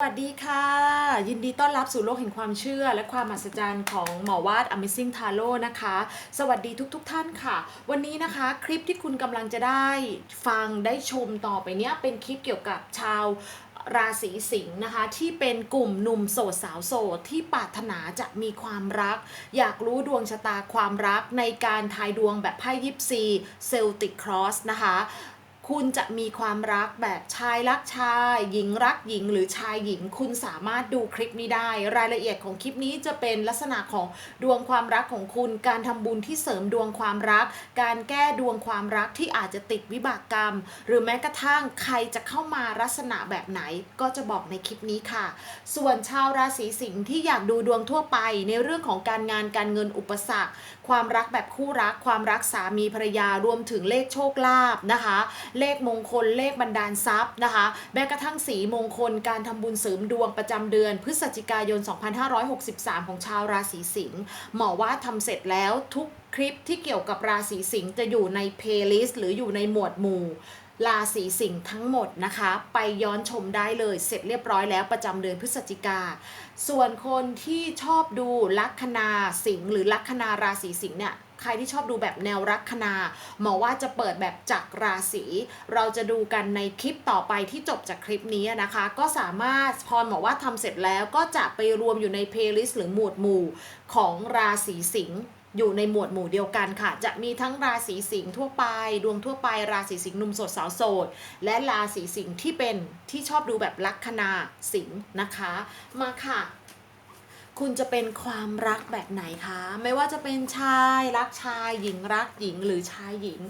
สวัสดีค่ะ ยินดีต้อนรับสู่โลกแห่งความเชื่อ และความมหัศจรรย์ของหมอวาด Amazing Tarot นะคะ สวัสดีทุกๆทท่านค่ะ วันนี้นะคะคลิปที่คุณกำลังจะได้ฟังได้ชมต่อไปเนี้ยเป็นคลิปเกี่ยวกับชาวราศีสิงห์นะคะ ที่เป็นกลุ่มหนุ่มโสดสาวโสดที่ปรารถนาจะมีความรัก อยากรู้ดวงชะตาความรักในการทายดวงแบบไพ่ยิปซีเซลติกครอสนะคะ คุณจะมีความรักแบบชายรักชาย หญิงรักหญิงหรือชายหญิง คุณสามารถดูคลิปนี้ได้ รายละเอียดของคลิปนี้จะเป็นลักษณะของดวงความรักของคุณ การทำบุญที่เสริมดวงความรัก การแก้ดวงความรักที่อาจจะติดวิบากกรรม หรือแม้กระทั่งใครจะเข้ามาลักษณะแบบไหน ก็จะบอกในคลิปนี้ค่ะ ส่วนชาวราศีสิงห์ที่อยากดูดวงทั่วไปในเรื่องของการงานการเงินอุปสรรค ความรักแบบคู่รัก ความรักสามีภรรยารวมถึงเลขโชคลาภนะคะเลขมงคลเลขบันดาลทรัพย์นะคะแม้กระทั่งสีมงคลการทำบุญเสริมดวงประจำเดือน พฤศจิกายน 2563 ของชาวราศีสิงห์หมอว่าทำเสร็จแล้วทุกคลิปที่เกี่ยวกับราศีสิงห์จะอยู่ในเพลย์ลิสต์หรืออยู่ในหมวดหมู่ราศีสิงห์ทั้งหมดนะคะ ไปย้อนชมได้เลยเสร็จเรียบร้อยแล้วประจำเดือนพฤศจิกา ส่วนคนที่ชอบดูลัคนาสิงห์หรือลัคนาราศีสิงห์เนี่ย ใครที่ชอบดูแบบแนวลัคนาหมอว่าจะเปิดแบบจักราศีเราจะดูกันในคลิปต่อไปที่จบจากคลิปนี้นะคะ ก็สามารถพอหมอว่าทำเสร็จแล้วก็จะไปรวมอยู่ในเพลย์ลิสต์หรือหมวดหมู่ของราศีสิงห์อยู่ในหมวดหมู่เดียวกันค่ะ จะมีทั้งราศีสิงห์ทั่วไป ดวงทั่วไปราศีสิงห์หนุ่มโสดสาวโสด และราศีสิงห์ที่เป็นที่ชอบดูแบบลัคนาสิงห์นะคะ มาค่ะ คุณจะเป็นความรักแบบไหนคะ ไม่ว่าจะเป็นชายรักชายหญิงรักหญิงหรือชายหญิง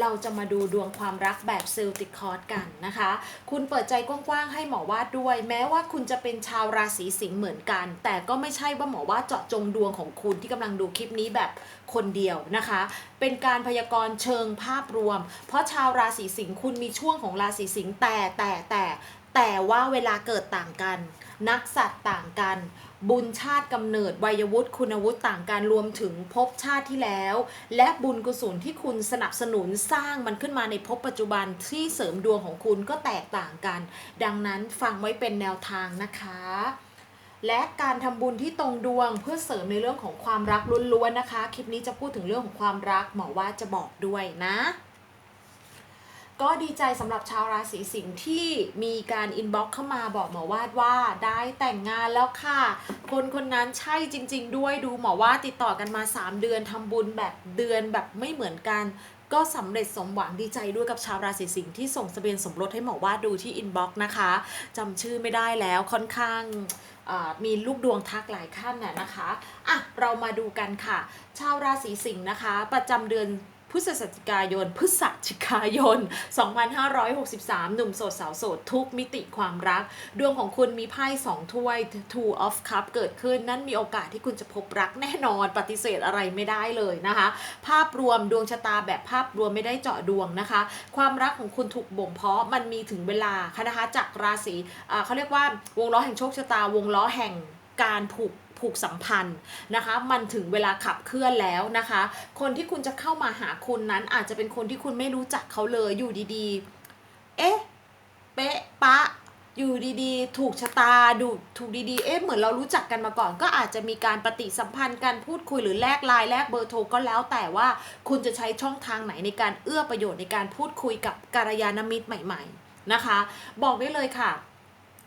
เราจะมาดูดวงความรักแบบเซลติคอร์สกันนะคะ คุณเปิดใจกว้างๆให้หมอวาดด้วย แม้ว่าคุณจะเป็นชาวราศีสิงห์เหมือนกัน แต่ก็ไม่ใช่ว่าหมอวาดเจาะจงดวงของคุณที่กำลังดูคลิปนี้แบบคนเดียวนะคะ เป็นการพยากรณ์เชิงภาพรวม เพราะชาวราศีสิงห์คุณมีช่วงของราศีสิงห์แต่แต่แต่ แต่ว่าเวลาเกิดต่างกัน นักสัตว์ต่างกัน บุญชาติกำเนิดวัยวุฒิคุณวุฒิต่างกันรวมถึงภพชาติที่แล้ว และบุญกุศลที่คุณสนับสนุนสร้างมันขึ้นมาในภพปัจจุบันที่เสริมดวงของคุณก็แตกต่างกัน ดังนั้นฟังไว้เป็นแนวทางนะคะและการทำบุญที่ตรงดวงเพื่อเสริมในเรื่องของความรักล้วนๆนะคะ คลิปนี้จะพูดถึงเรื่องของความรักหมอว่าจะบอกด้วยนะ ก็ดีใจสำหรับชาวราศีสิงห์ที่มีการอินบ็อกเข้ามาบอกหมอวาดว่าได้แต่งงานแล้วค่ะ คนคนนั้นใช่จริง ๆ ด้วยดูหมอวาดติดต่อกันมา 3 เดือนทำบุญแบบเดือนแบบไม่เหมือนกัน ก็สำเร็จสมหวังดีใจด้วยกับชาวราศีสิงห์ที่ส่งทะเบียนสมรสให้หมอวาดดูที่อินบ็อกนะคะจำชื่อไม่ได้แล้วค่อนข้างมีลูกดวงทักหลายขั้นน่ะนะคะอะเรามาดูกันค่ะ ชาวราศีสิงห์นะคะ ประจำเดือน พฤศจิกายน พฤศจิกายน 2563 หนุ่มโสดสาวโสดทุกมิติความรัก ดวงของคุณมีไพ่สองถ้วย two of cup เกิดขึ้น นั่นมีโอกาสที่คุณจะพบรักแน่นอนปฏิเสธอะไรไม่ได้เลยนะคะ ภาพรวมดวงชะตาแบบภาพรวมไม่ได้เจาะดวงนะคะ ความรักของคุณถูกบ่มเพาะมันมีถึงเวลาค่ะนะคะจากราศีเขาเรียกว่าวงล้อแห่งโชคชะตาวงล้อแห่งการผูก ผูกสัมพันธ์นะคะ มันถึงเวลาขับเคลื่อนแล้วนะคะ คนที่คุณจะเข้ามาหาคุณนั้นอาจจะเป็นคนที่คุณไม่รู้จักเขาเลยอยู่ดีๆ เอ๊ะ เป๊ะ ปะ อยู่ดีๆ ถูกชะตาดูถูกดีๆ เอ๊ะ เหมือนเรารู้จักกันมาก่อน ก็อาจจะมีการปฏิสัมพันธ์การพูดคุยหรือแลกไลน์แลกเบอร์โทรก็แล้วแต่ว่าคุณจะใช้ช่องทางไหนในการเอื้อประโยชน์ในการพูดคุยกับกัลยาณมิตรใหม่ ๆ นะคะ บอกได้เลยค่ะ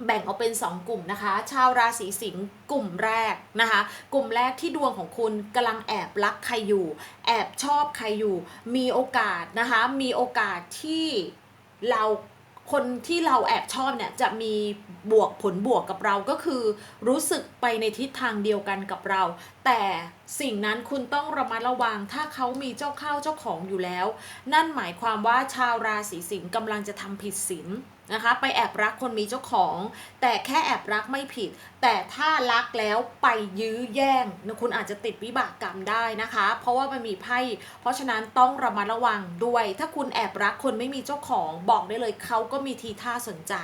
แบ่งออกเป็น 2 กลุ่มนะคะ ชาวราศีสิงห์กลุ่มแรกนะคะ กลุ่มแรกที่ดวงของคุณกำลังแอบรักใครอยู่ แอบชอบใครอยู่ มีโอกาสนะคะ มีโอกาสที่เราคนที่เราแอบชอบเนี่ยจะมีบวกผลบวกกับเราก็คือ รู้สึกไปในทิศทางเดียวกันกับเรา แต่สิ่งนั้นคุณต้องระมัดระวังถ้าเขามีเจ้าเข้าเจ้าของอยู่แล้ว นั่นหมายความว่าชาวราศีสิงห์กำลังจะทำผิดศีล นะคะ ไปแอบรักคนมีเจ้าของ แต่แค่แอบรักไม่ผิด แต่ถ้ารักแล้วไปยื้อแย่งคุณอาจจะติดวิบากกรรมได้นะคะ เพราะว่ามันมีไพ่เพราะฉะนั้นต้องระมัดระวังด้วย ถ้าคุณแอบรักคนไม่มีเจ้าของบอกได้เลยเขาก็มีทีท่าสนใจ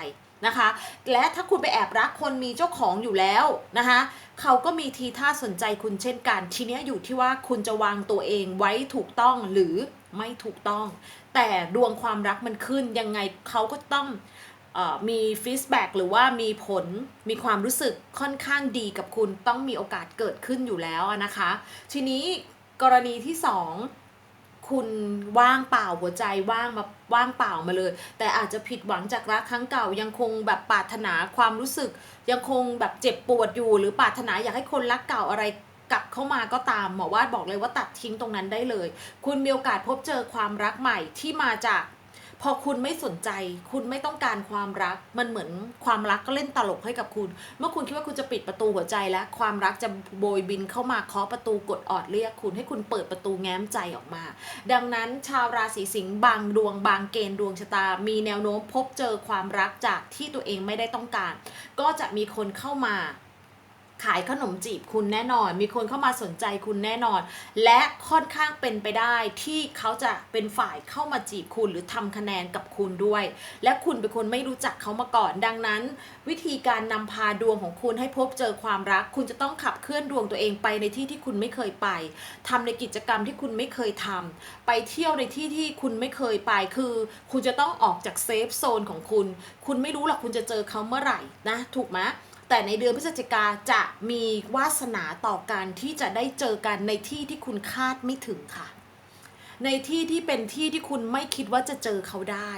นะคะ และถ้าคุณไปแอบรักคนมีเจ้าของอยู่แล้วนะคะ เขาก็มีทีท่าสนใจคุณเช่นกัน ทีนี้อยู่ที่ว่าคุณจะวางตัวเองไว้ถูกต้องหรือไม่ถูกต้อง แต่ดวงความรักมันขึ้นยังไงเขาก็ต้องออมีฟีดแบ็กหรือว่ามีผลมีความรู้สึกค่อนข้างดีกับคุณต้องมีโอกาสเกิดขึ้นอยู่แล้วนะคะ ทีนี้กรณีที่สองคุณว่างเปล่าหัวใจว่างมาว่างเปล่ามาเลย แต่อาจจะผิดหวังจากรักครั้งเก่ายังคงแบบปรารถนาความรู้สึก ยังคงแบบเจ็บปวดอยู่ หรือปรารถนาอยากให้คนรักเก่าอะไร กลับเข้ามาก็ตามหมอวาดบอกเลยว่าตัดทิ้งตรงนั้นได้เลย คุณมีโอกาสพบเจอความรักใหม่ที่มาจากพอคุณไม่สนใจ คุณไม่ต้องการความรัก มันเหมือนความรักก็เล่นตลกให้กับคุณ เมื่อคุณคิดว่าคุณจะปิดประตูหัวใจแล้ว ความรักจะโบยบินเข้ามาเคาะประตูกดออดเรียกคุณให้คุณเปิดประตูแง้มใจออกมา ดังนั้นชาวราศีสิงห์บางดวงบางเกณฑ์ดวงชะตา มีแนวโน้มพบเจอความรักจากที่ตัวเองไม่ได้ต้องการ ก็จะมีคนเข้ามา ขายขนมจีบคุณแน่นอน มีคนเข้ามาสนใจคุณแน่นอน และค่อนข้างเป็นไปได้ที่เขาจะเป็นฝ่ายเข้ามาจีบคุณหรือทำคะแนนกับคุณด้วย และคุณเป็นคนไม่รู้จักเขามาก่อน ดังนั้น วิธีการนำพาดวงของคุณให้พบเจอความรัก คุณจะต้องขับเคลื่อนดวงตัวเองไปในที่ที่คุณไม่เคยไปทำในกิจกรรมที่คุณไม่เคยทำไปเที่ยวในที่ที่คุณไม่เคยไปคือ คุณจะต้องออกจากเซฟโซนของคุณ คุณไม่รู้หรอกคุณจะเจอเขาเมื่อไหร่นะ ถูกไหม แต่ในเดือนพฤศจิกาจะมีวาสนาต่อการที่จะได้เจอกันในที่ที่คุณคาดไม่ถึงค่ะ ในที่ที่เป็นที่ที่คุณไม่คิดว่าจะเจอเขาได้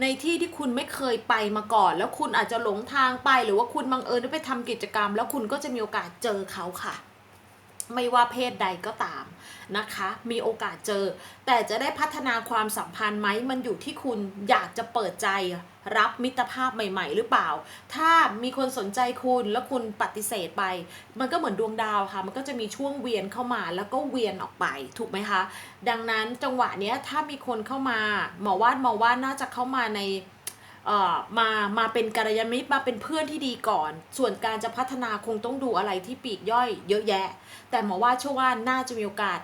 ในที่ที่คุณไม่เคยไปมาก่อน แล้วคุณอาจจะหลงทางไป หรือว่าคุณบังเอิญได้ไปทำกิจกรรม แล้วคุณก็จะมีโอกาสเจอเขาค่ะ ไม่ว่าเพศใดก็ตามนะคะ มีโอกาสเจอ แต่จะได้พัฒนาความสัมพันธ์ไหมมันอยู่ที่คุณอยากจะเปิดใจรับมิตรภาพใหม่ ๆ หรือเปล่า ถ้ามีคนสนใจคุณแล้วคุณปฏิเสธไป มันก็เหมือนดวงดาวค่ะ มันก็จะมีช่วงเวียนเข้ามาแล้วก็เวียนออกไปถูกไหมคะ ดังนั้นจังหวะเนี้ยถ้ามีคนเข้ามาหมอว่าดหมอว่าน่าจะเข้ามาใน มามาเป็นกัลยาณมิตรมาเป็นเพื่อนที่ดีก่อน ส่วนการจะพัฒนาคงต้องดูอะไรที่ปีกย่อย เยอะแยะ แต่หมอว่าเชื่อว่าน่าจะมีโอกาส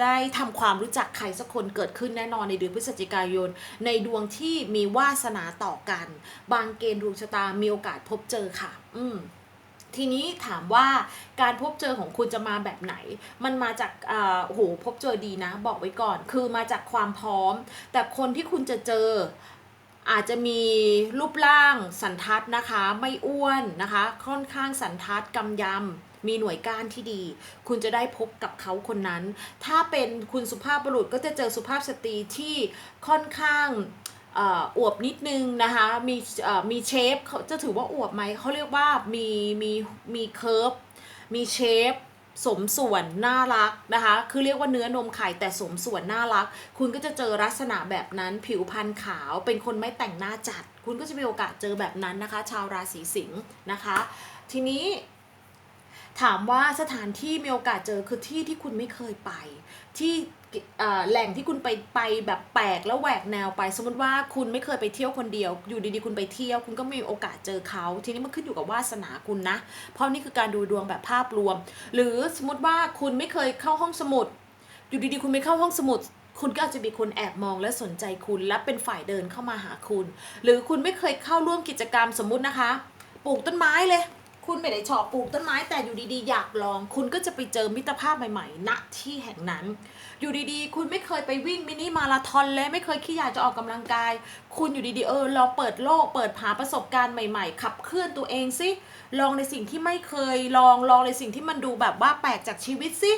ได้ทำความรู้จักใครสักคนเกิดขึ้นแน่นอนในเดือนพฤศจิกายน ในดวงที่มีวาสนาต่อกัน บางเกณฑ์ดวงชะตามีโอกาสพบเจอค่ะ อืมทีนี้ถามว่าการพบเจอของคุณจะมาแบบไหน มันมาจากโอ้โหพบเจอดีนะ บอกไว้ก่อน คือมาจากความพร้อม แต่คนที่คุณจะเจอ อาจจะมีรูปร่างสันทัดนะคะ ไม่อ้วนนะคะ ค่อนข้างสันทัดกำยำมีหน่วยก้านที่ดี คุณจะได้พบกับเขาคนนั้น ถ้าเป็นคุณสุภาพบุรุษก็จะเจอสุภาพสตรีที่ค่อนข้างอวบนิดนึงนะคะมีมีเชฟเขาจะถือว่าอวบไหมเขาเรียกว่ามีมีมีเคิร์ฟมีเชฟ สมส่วนน่ารักนะคะ คือเรียกว่าเนื้อนมไข่แต่สมส่วนน่ารัก คุณก็จะเจอลักษณะแบบนั้นผิวพรรณขาวเป็นคนไม่แต่งหน้าจัด คุณก็จะมีโอกาสเจอแบบนั้นนะคะ ชาวราศีสิงห์นะคะ ทีนี้ถามว่าสถานที่มีโอกาสเจอคือที่ที่คุณไม่เคยไป ที่ แหล่งที่คุณไปไปแบบแปลกแล้วแหวกแนวไป สมมติว่าคุณไม่เคยไปเที่ยวคนเดียว อยู่ดีๆคุณไปเที่ยว คุณก็มีโอกาสเจอเขา ทีนี้มันขึ้นอยู่กับวาสนาคุณนะ เพราะนี่คือการดูดวงแบบภาพรวม หรือสมมติว่าคุณไม่เคยเข้าห้องสมุด อยู่ดีๆคุณไม่เข้าห้องสมุด คุณก็อาจจะมีคนแอบมองและสนใจคุณ และเป็นฝ่ายเดินเข้ามาหาคุณ หรือคุณไม่เคยเข้าร่วมกิจกรรมสมมุตินะคะ ปลูกต้นไม้เลย คุณไม่ได้ชอบปลูกต้นไม้แต่อยู่ดีๆ อยากลอง คุณก็จะไปเจอมิตรภาพใหม่ๆณที่แห่งนั้น อยู่ดีๆ คุณไม่เคยไปวิ่งมินิมาราธอนเลยไม่เคยคิดอยากจะออกกำลังกาย คุณอยู่ดีๆเออลองเปิดโลก เปิดหาประสบการณ์ใหม่ๆ ขับเคลื่อนตัวเองสิลองในสิ่งที่ไม่เคยลองลองในสิ่งที่มันดูแบบว่าแปลกจากชีวิตสิ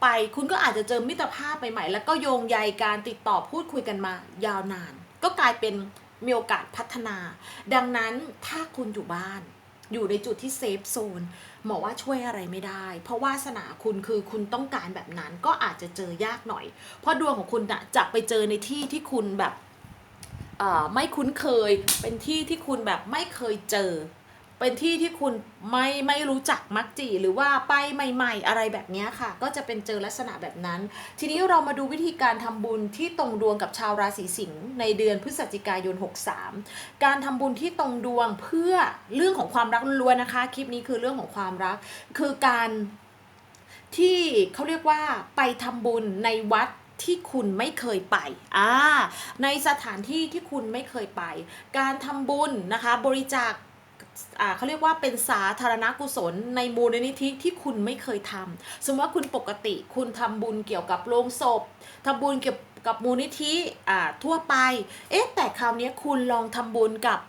ไปคุณก็อาจจะเจอมิตรภาพใหม่ๆแล้วก็โยงใยการติดต่อพูดคุยกันมายาวนาน ก็กลายเป็นมีโอกาสพัฒนา ดังนั้นถ้าคุณอยู่บ้าน อยู่ในจุดที่เซฟโซนหมอว่าช่วยอะไรไม่ได้ เพราะวาสนาคุณคือคุณต้องการแบบนั้นก็อาจจะเจอยากหน่อย เพราะดวงของคุณนะจะไปเจอในที่ที่คุณแบบไม่คุ้นเคย เป็นที่ที่คุณแบบไม่เคยเจอ เป็นที่ที่คุณไม่ไม่รู้จักมักจีหรือว่าไปใหม่ ๆ อะไรแบบนี้ค่ะ ก็จะเป็นเจอลักษณะแบบนั้น ทีนี้เรามาดูวิธีการทำบุญที่ตรงดวงกับชาวราศีสิงห์ในเดือนพฤศจิกายน 63 การทำบุญที่ตรงดวงเพื่อเรื่องของความรักล้วนนะคะ คลิปนี้คือเรื่องของความรัก คือการที่เขาเรียกว่าไปทำบุญในวัดที่คุณไม่เคยไป อ่า ในสถานที่ที่คุณไม่เคยไป การทำบุญนะคะ บริจาค เขาเรียกว่าเป็นสาธารณกุศลในมูลนิธิที่คุณไม่เคยทำสมมติว่าคุณปกติคุณทำบุญเกี่ยวกับโรงศพทำบุญเกี่ยวกับมูลนิธิทั่วไป เอ๊ะแต่คราวนี้คุณลองทำบุญกับ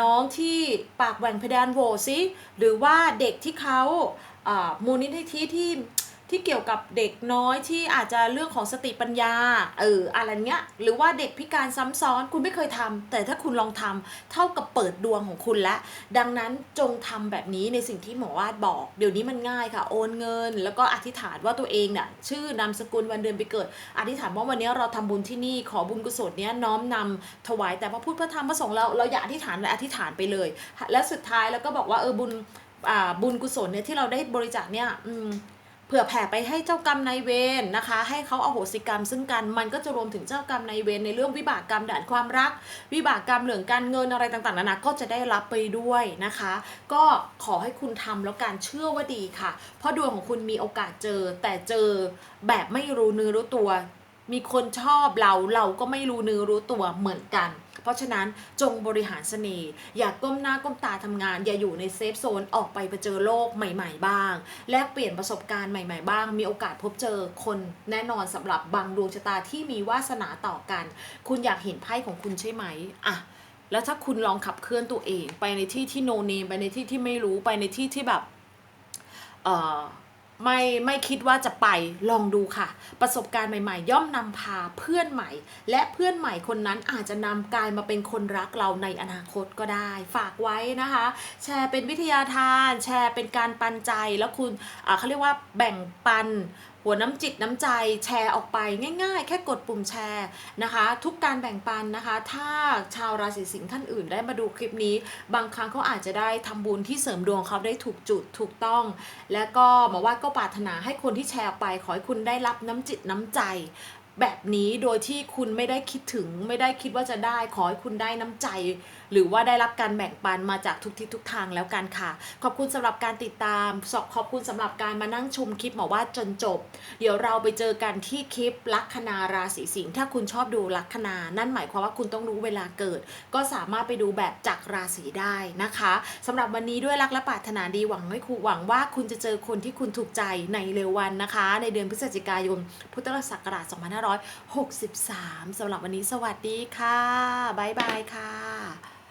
น้องที่ปากแหว่งเพดานโหวซิหรือว่าเด็กที่เขามูลนิธิที่ ที่เกี่ยวกับเด็กน้อยที่อาจจะเรื่องของสติปัญญาเอออะไรเงี้ยหรือว่าเด็กพิการซ้ำซ้อนคุณไม่เคยทำแต่ถ้าคุณลองทำเท่ากับเปิดดวงของคุณแล้วดังนั้นจงทำแบบนี้ในสิ่งที่หมอวาดบอก เดี๋ยวนี้มันง่ายค่ะ โอนเงิน แล้วก็อธิษฐานว่าตัวเองเนี่ยชื่อนามสกุลวันเดือนปีเกิด อธิษฐานว่าวันนี้เราทำบุญที่นี่ขอบุญกุศลเนี้ยน้อมนำถวายแต่พระพุทธพระธรรมพระสงฆ์เราเราอย่าอธิษฐานเลยอธิษฐานไปเลย และสุดท้ายแล้วก็บอกว่าเออบุญอ่าบุญกุศลเนี่ยที่เราได้บริจาคเนี่ย ผื่อแผ่ไปให้เจ้ากรรมนายเวรนะคะ ให้เขาเอาโหสิกรรมซึ่งกันมันก็จะรวมถึงเจ้ากรรมนายเวรในเรื่องวิบากกรรมด่านความรัก วิบากกรรมเหลืองการเงินอะไรต่างๆนานาก็จะได้รับไปด้วยนะคะ ก็ขอให้คุณทำแล้วการเชื่อว่าดีค่ะ เพราะดวงของคุณมีโอกาสเจอ แต่เจอแบบไม่รู้เนื้อรู้ตัว มีคนชอบเราเราก็ไม่รู้เนื้อรู้ตัวเหมือนกัน เพราะฉะนั้นจงบริหารเสน่ห์อย่าก้มหน้าก้มตาทำงาน อย่าอยู่ในเซฟโซนออกไปไปเจอโลกใหม่ ๆ บ้าง แลกเปลี่ยนประสบการณ์ใหม่ ๆ บ้าง มีโอกาสพบเจอคนแน่นอนสำหรับบางดวงชะตาที่มีวาสนาต่อกัน คุณอยากเห็นไพ่ของคุณใช่ไหมอะแล้วถ้าคุณลองขับเคลื่อนตัวเอง ไปในที่ที่โนเนมไปในที่ที่ไม่รู้ไปในที่ที่แบบเอ่อ ไม่ไม่คิดว่าจะไปลองดูค่ะ ประสบการณ์ใหม่ๆ ย่อมนำพาเพื่อนใหม่ และเพื่อนใหม่คนนั้นอาจจะนำกลายมาเป็นคนรักเราในอนาคตก็ได้ ฝากไว้นะคะ แชร์เป็นวิทยาทาน แชร์เป็นการปันใจแล้วคุณอ่าเขาเรียกว่าแบ่งปัน หัวน้ำจิตน้ำใจแชร์ออกไปง่าย ๆ แค่กดปุ่มแชร์นะคะ ทุกการแบ่งปันนะคะ ถ้าชาวราศีสิงห์ท่านอื่นได้มาดูคลิปนี้ บางครั้งเขาอาจจะได้ทำบุญที่เสริมดวงเขาได้ถูกจุดถูกต้อง และก็มาว่าก็ปรารถนาให้คนที่แชร์ไป ขอให้คุณได้รับน้ำจิตน้ำใจแบบนี้โดยที่คุณไม่ได้คิดถึงไม่ได้คิดว่าจะได้ ขอให้คุณได้น้ำใจ หรือว่าได้รับการแบ่งปันมาจากทุกทิศทุกทางแล้วกันค่ะ ขอบคุณสำหรับการติดตามสขอบคุณสำหรับการมานั่งชมคลิปหมอว่าจนจบ เดี๋ยวเราไปเจอกันที่คลิปลัคนาราศีสิงห์ถ้าคุณชอบดูลัคนา นั่นหมายความว่าคุณต้องรู้เวลาเกิด ก็สามารถไปดูแบบจากราศีได้นะคะสำหรับวันนี้ด้วยรักและปรารถนาดีหวังให้คุณหวังว่าคุณจะเจอคนที่คุณถูกใจในเร็ววันนะคะ ในเดือนพฤศจิกายน พุทธศักราช 2563สำหรับวันนี้สวัสดีค่ะ บ๊ายบายค่ะ